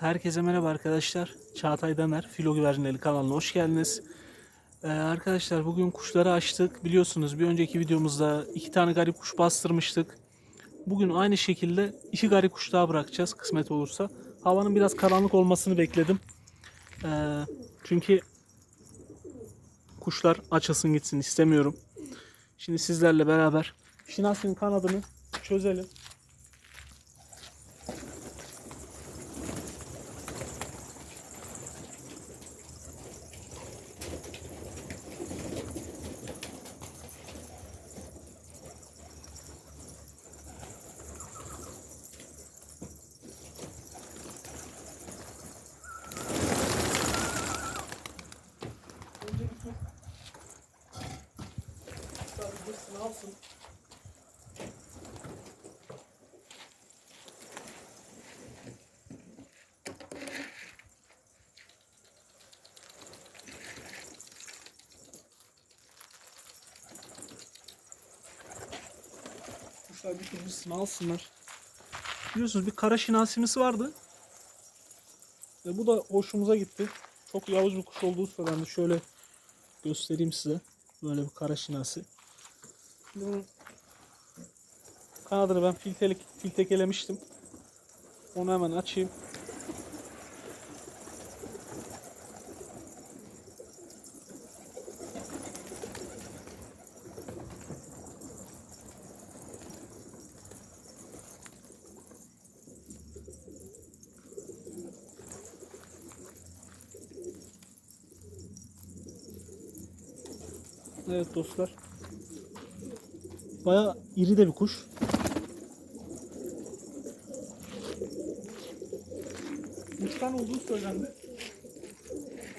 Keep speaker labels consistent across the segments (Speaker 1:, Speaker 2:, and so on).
Speaker 1: Herkese merhaba arkadaşlar. Çağatay Damer, Filo Güvercinleri kanalına hoş geldiniz. Ee, arkadaşlar bugün kuşları açtık. Biliyorsunuz bir önceki videomuzda iki tane garip kuş bastırmıştık. Bugün aynı şekilde iki garip kuş daha bırakacağız kısmet olursa. Havanın biraz karanlık olmasını bekledim. Ee, çünkü kuşlar açılsın gitsin istemiyorum. Şimdi sizlerle beraber Şinasi'nin kanadını çözelim. Kuşlar bir hırsını alsınlar. Biliyorsunuz bir kara şinasimisi vardı. Ve bu da hoşumuza gitti. Çok yavuz bir kuş olduğu söylendi. Şöyle göstereyim size. Böyle bir kara şinasi. Bunun kanadını ben filtelik, filtekelemiştim. Onu hemen açayım. Evet dostlar. Baya iri de bir kuş. Uçtan olduğu söylendi.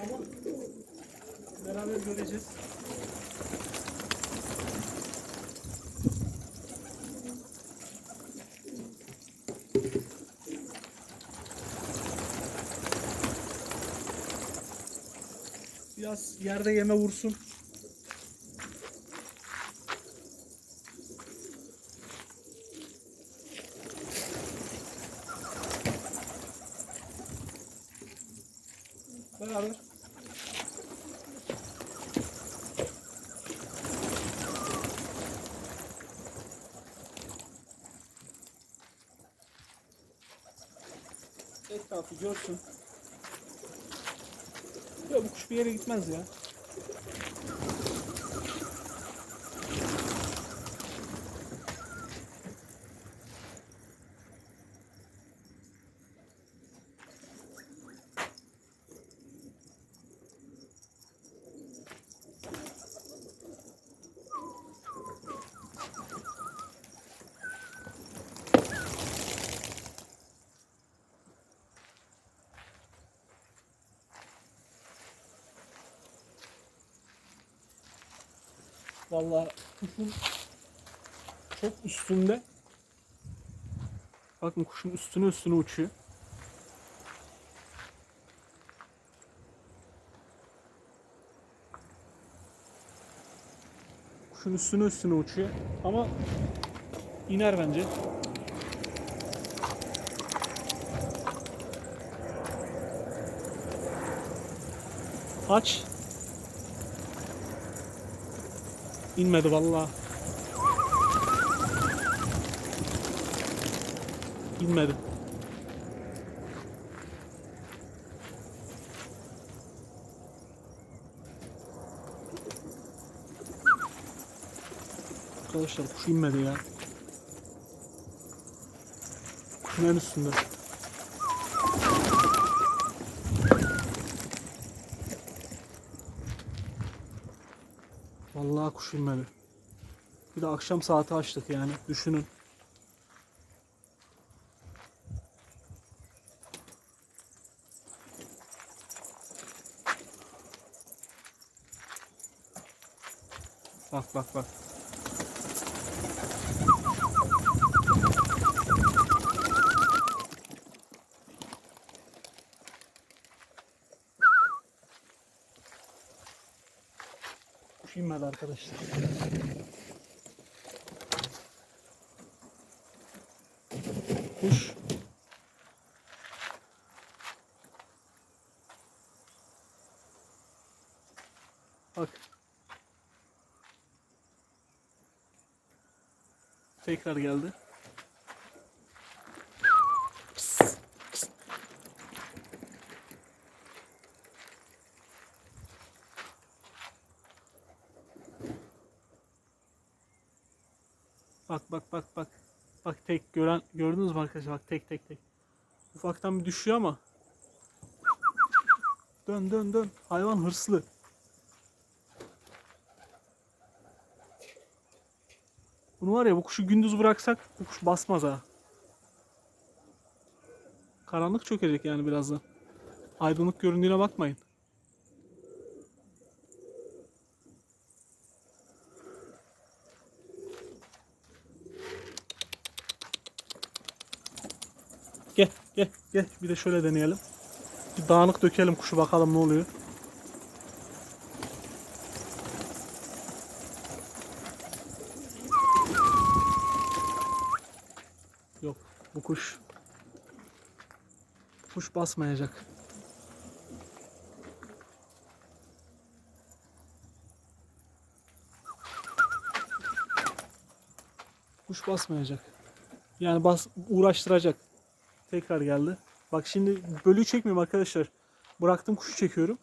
Speaker 1: Ama beraber göreceğiz. Biraz yerde yeme vursun. Beraber. Etrafı görsün. Ya bu kuş bir yere gitmez ya. Vallahi kuşun çok üstünde. Bakın kuşun üstüne üstüne uçuyor. Kuşun üstüne üstüne uçuyor ama iner bence. Aç. İnmedi vallahi. İnmedi. Arkadaşlar kuş inmedi ya. Kuşun en üstünde. İnmedi. Bir de akşam saati açtık yani düşünün. Bak bak bak. arkadaşlar. Kuş. Bak. Tekrar geldi. Tek gören gördünüz mü arkadaşlar? Bak tek tek tek. Ufaktan bir düşüyor ama. Dön dön dön. Hayvan hırslı. Bunu var ya bu kuşu gündüz bıraksak bu kuş basmaz ha. Karanlık çökecek yani birazdan. Aydınlık göründüğüne bakmayın. Gel gel bir de şöyle deneyelim. Bir dağınık dökelim kuşu bakalım ne oluyor. Yok bu kuş kuş basmayacak. Kuş basmayacak. Yani bas uğraştıracak. Tekrar geldi. Bak şimdi bölüyü çekmiyorum arkadaşlar. Bıraktım kuşu çekiyorum.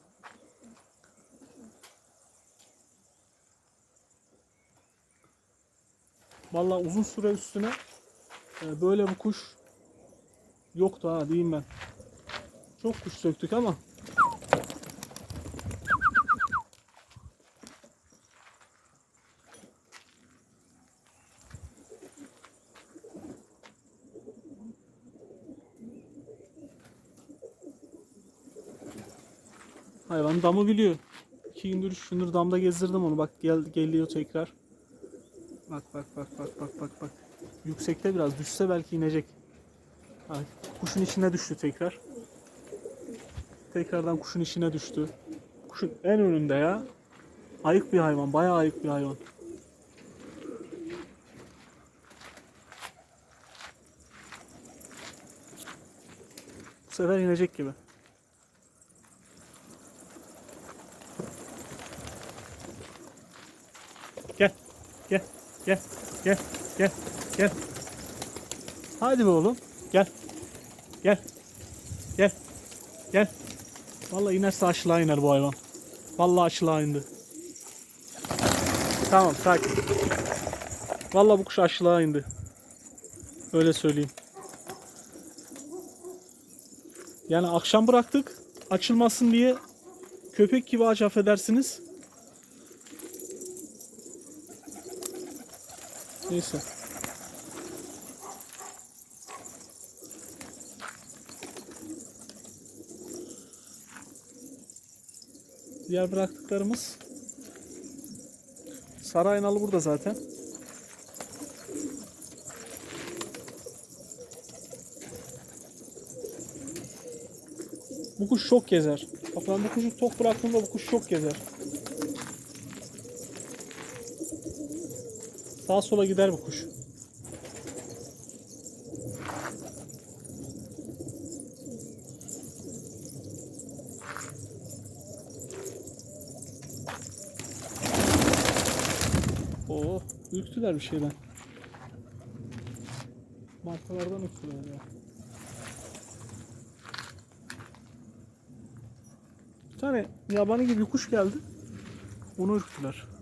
Speaker 1: Vallahi uzun süre üstüne e, böyle bu kuş yoktu ha diyeyim ben. Çok kuş söktük ama hayvan damı biliyor. İki gündür üç gündür damda gezdirdim onu. Bak gel geliyor tekrar. Bak bak bak bak bak bak bak. Yüksekte biraz düşse belki inecek. Bak, kuşun içine düştü tekrar. Tekrardan kuşun içine düştü. Kuşun en önünde ya. Ayık bir hayvan, bayağı ayık bir hayvan. Bu sefer inecek gibi. Gel, gel, gel, gel, gel, gel. Hadi be oğlum, gel, gel, gel, gel. Vallahi inerse aşağı iner bu hayvan. Vallahi aşağı indi. Tamam, sakin. Vallahi bu kuş aşağı indi. Öyle söyleyeyim. Yani akşam bıraktık. Açılmasın diye köpek gibi aç affedersiniz. Neyse. Diğer bıraktıklarımız Sarı aynalı burada zaten. Bu kuş çok gezer. Bak ben bu kuşu tok bıraktığımda bu kuş çok gezer. Sağa sola gider bu kuş. Oo, ürktüler bir şeyden. Markalardan ürktüler ya. Bir tane yabani gibi kuş geldi. Onu ürktüler.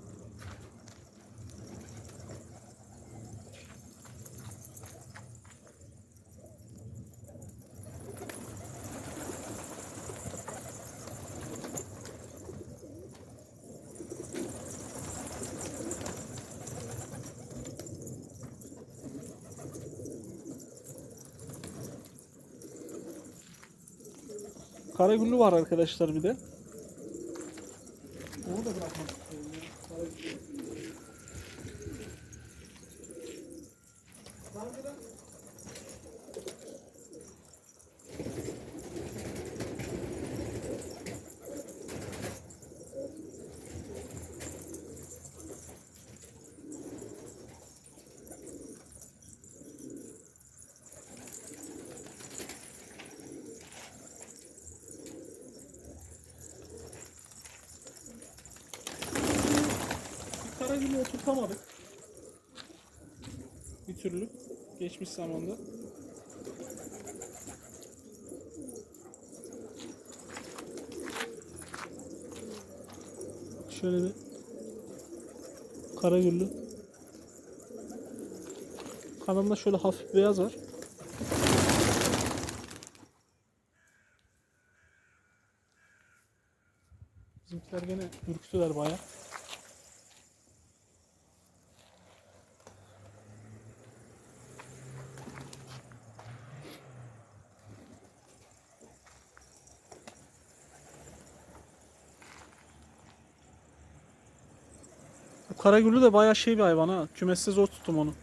Speaker 1: Karagüllü var arkadaşlar bir de. Onu da bırakmak istiyorum. Geçmiş zamanda. Şöyle bir kara güllü. Kanalında şöyle hafif beyaz var. Bizimkiler gene ürktüler bayağı. Karagüllü de bayağı şey bir hayvan ha. Kümeste zor tuttum onu.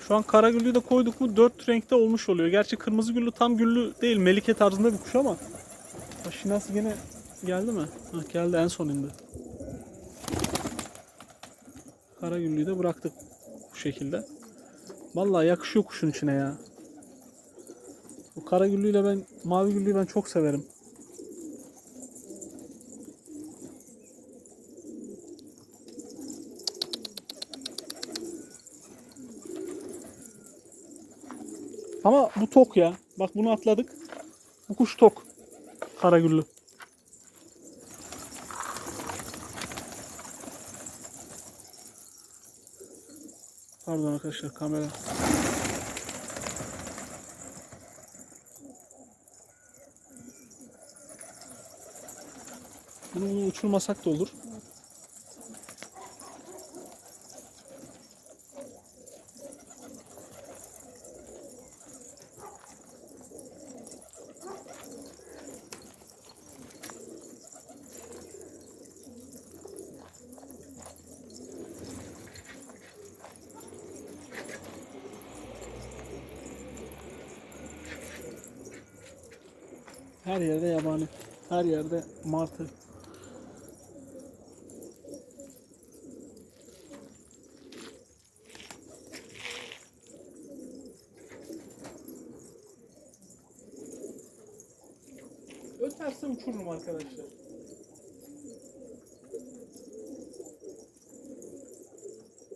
Speaker 1: Şu an karagüllüyü de koyduk mu 4 renkte olmuş oluyor. Gerçi kırmızı güllü tam güllü değil. Melike tarzında bir kuş ama. Şinasi yine geldi mi? Hah, geldi en son indi. Karagüllüyü de bıraktık bu şekilde. Vallahi yakışıyor kuşun içine ya. Bu karagüllüyle ben mavi güllüyü ben çok severim. Ama bu tok ya. Bak bunu atladık. Bu kuş tok. Karagüllü. Pardon arkadaşlar kamera. Bunu, bunu uçurmasak da olur. Her yerde yabani. Her yerde martı. Öterse uçururum arkadaşlar.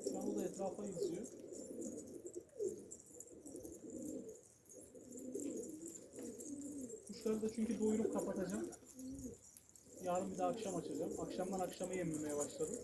Speaker 1: Şu an o da etrafa izliyor. Kuşları da çünkü doyurup kapatacağım. Yarın bir de akşam açacağım. Akşamdan akşama yemlemeye başladım.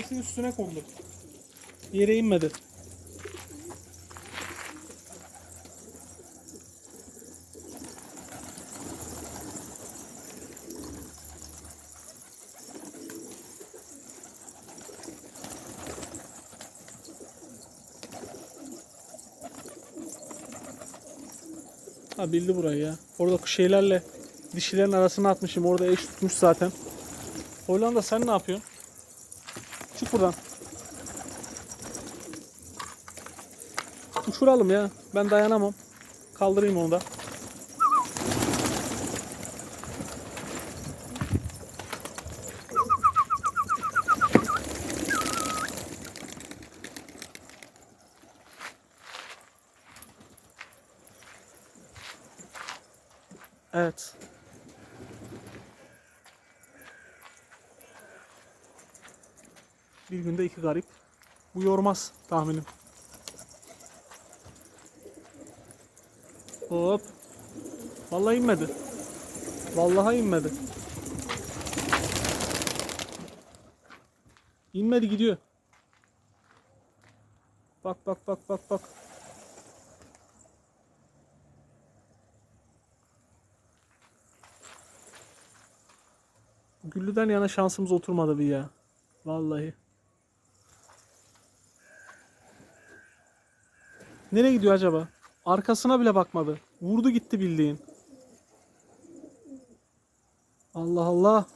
Speaker 1: Güneşin üstüne kondu. Yere inmedi. Ha bildi burayı ya. Orada şeylerle dişilerin arasına atmışım. Orada eş tutmuş zaten. Hollanda sen ne yapıyorsun? Çık buradan. Uçuralım ya. Ben dayanamam. Kaldırayım onu da. Evet. Bir günde iki garip. Bu yormaz tahminim. Hop. Vallahi inmedi. Vallahi inmedi. İnmedi gidiyor. Bak bak bak bak bak. Güllü'den yana şansımız oturmadı bir ya. Vallahi. Nereye gidiyor acaba? Arkasına bile bakmadı. Vurdu gitti bildiğin. Allah Allah.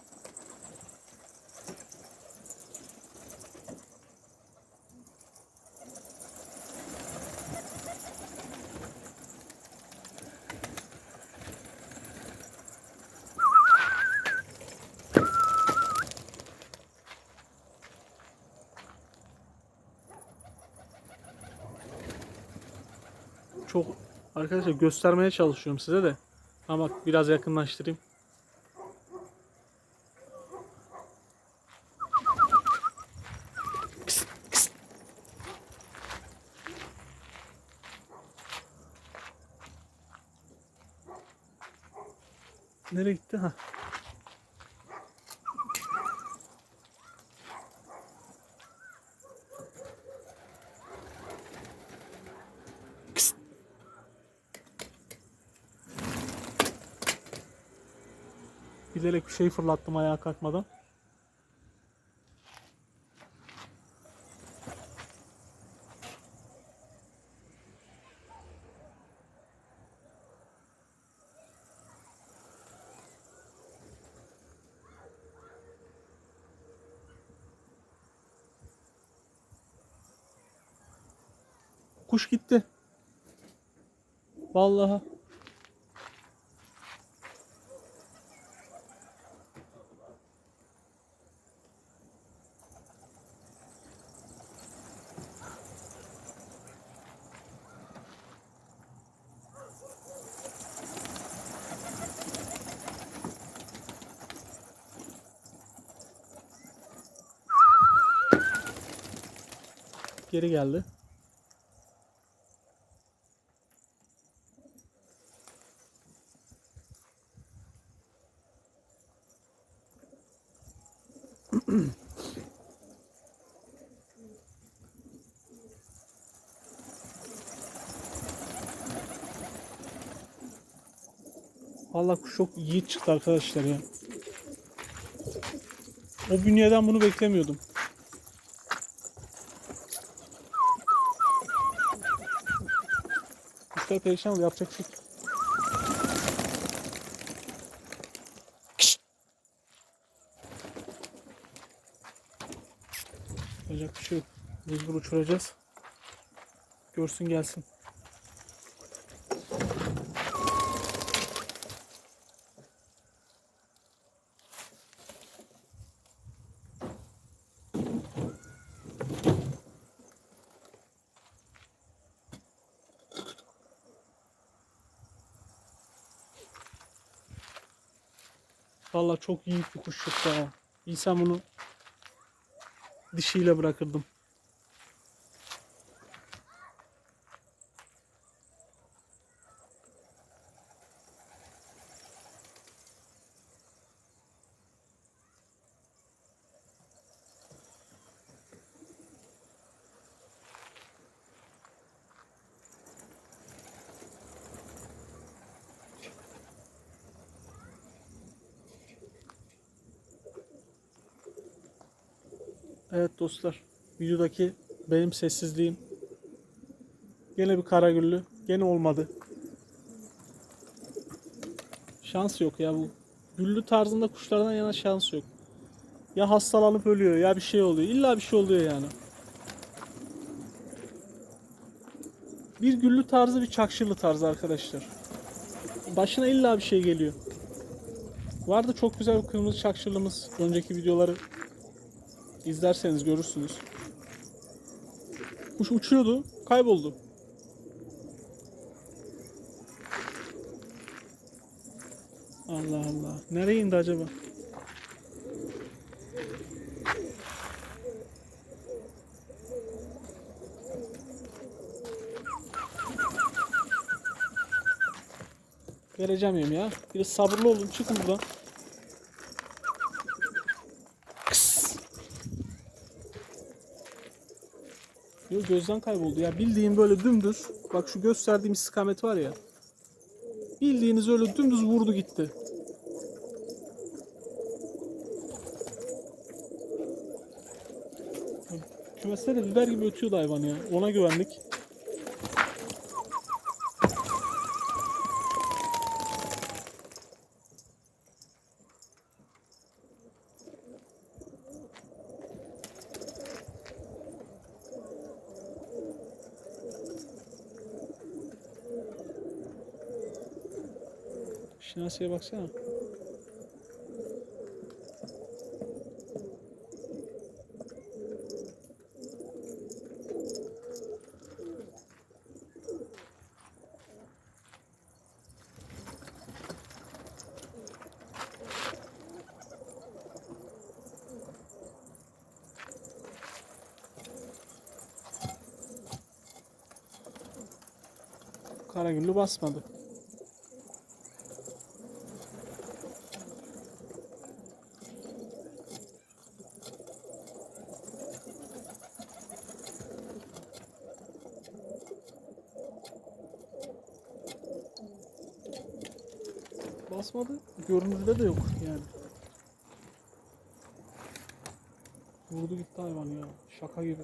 Speaker 1: Çok arkadaşlar göstermeye çalışıyorum size de. Ama biraz yakınlaştırayım. Bilerek bir şey fırlattım ayağa kalkmadan. Kuş gitti. Vallahi. Geri geldi. Vallahi kuş çok iyi çıktı arkadaşlar ya. O bünyeden bunu beklemiyordum. Kuşlar perişan oldu yapacak şey. Yapacak bir şey yok. Mecbur uçuracağız. Görsün gelsin. Çok iyi bir kuş çıktı. İnsan bunu dişiyle bırakırdım. Evet dostlar, videodaki benim sessizliğim gene bir karagüllü, gene olmadı. Şans yok ya bu. Güllü tarzında kuşlardan yana şans yok. Ya hastalanıp ölüyor ya bir şey oluyor. İlla bir şey oluyor yani. Bir güllü tarzı bir çakşırlı tarzı arkadaşlar. Başına illa bir şey geliyor. Vardı çok güzel bir kırmızı çakşırlımız. Önceki videoları İzlerseniz görürsünüz. Kuş uçuyordu, kayboldu. Allah Allah. Nereye indi acaba? Vereceğim ya. Biraz sabırlı olun. Çıkın buradan. Kıs. Yok gözden kayboldu ya. Bildiğin böyle dümdüz. Bak şu gösterdiğim istikamet var ya. Bildiğiniz öyle dümdüz vurdu gitti. Kümeste de biber gibi ötüyordu hayvan ya. Ona güvendik. Şinasi'ye baksana. Karagüllü basmadı. Basmadı. Görünürde de yok yani. Vurdu gitti hayvan ya. Şaka gibi.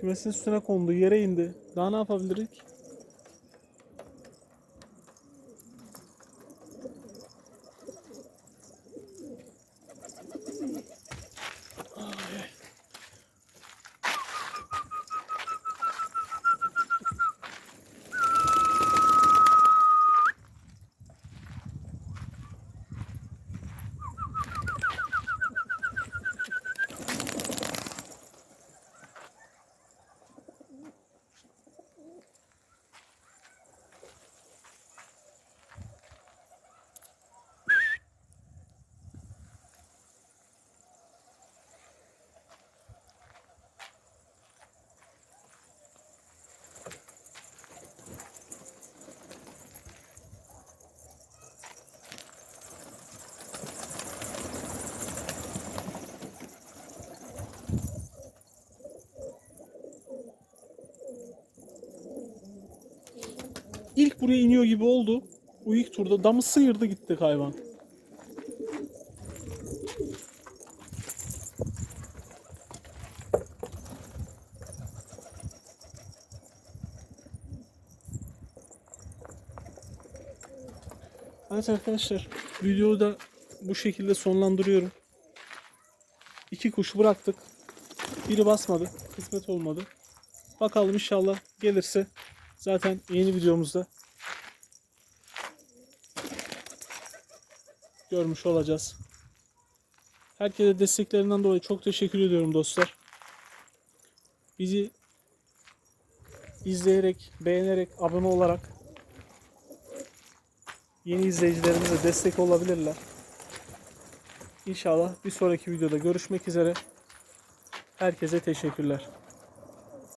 Speaker 1: Kümesin üstüne kondu, yere indi. Daha ne yapabilirik? İlk buraya iniyor gibi oldu. Bu ilk turda damı sıyırdı gitti hayvan. Evet arkadaşlar videoyu da bu şekilde sonlandırıyorum. İki kuş bıraktık. Biri basmadı. Kısmet olmadı. Bakalım inşallah gelirse zaten yeni videomuzda görmüş olacağız. Herkese desteklerinden dolayı çok teşekkür ediyorum dostlar. Bizi izleyerek, beğenerek, abone olarak yeni izleyicilerimize destek olabilirler. İnşallah bir sonraki videoda görüşmek üzere. Herkese teşekkürler.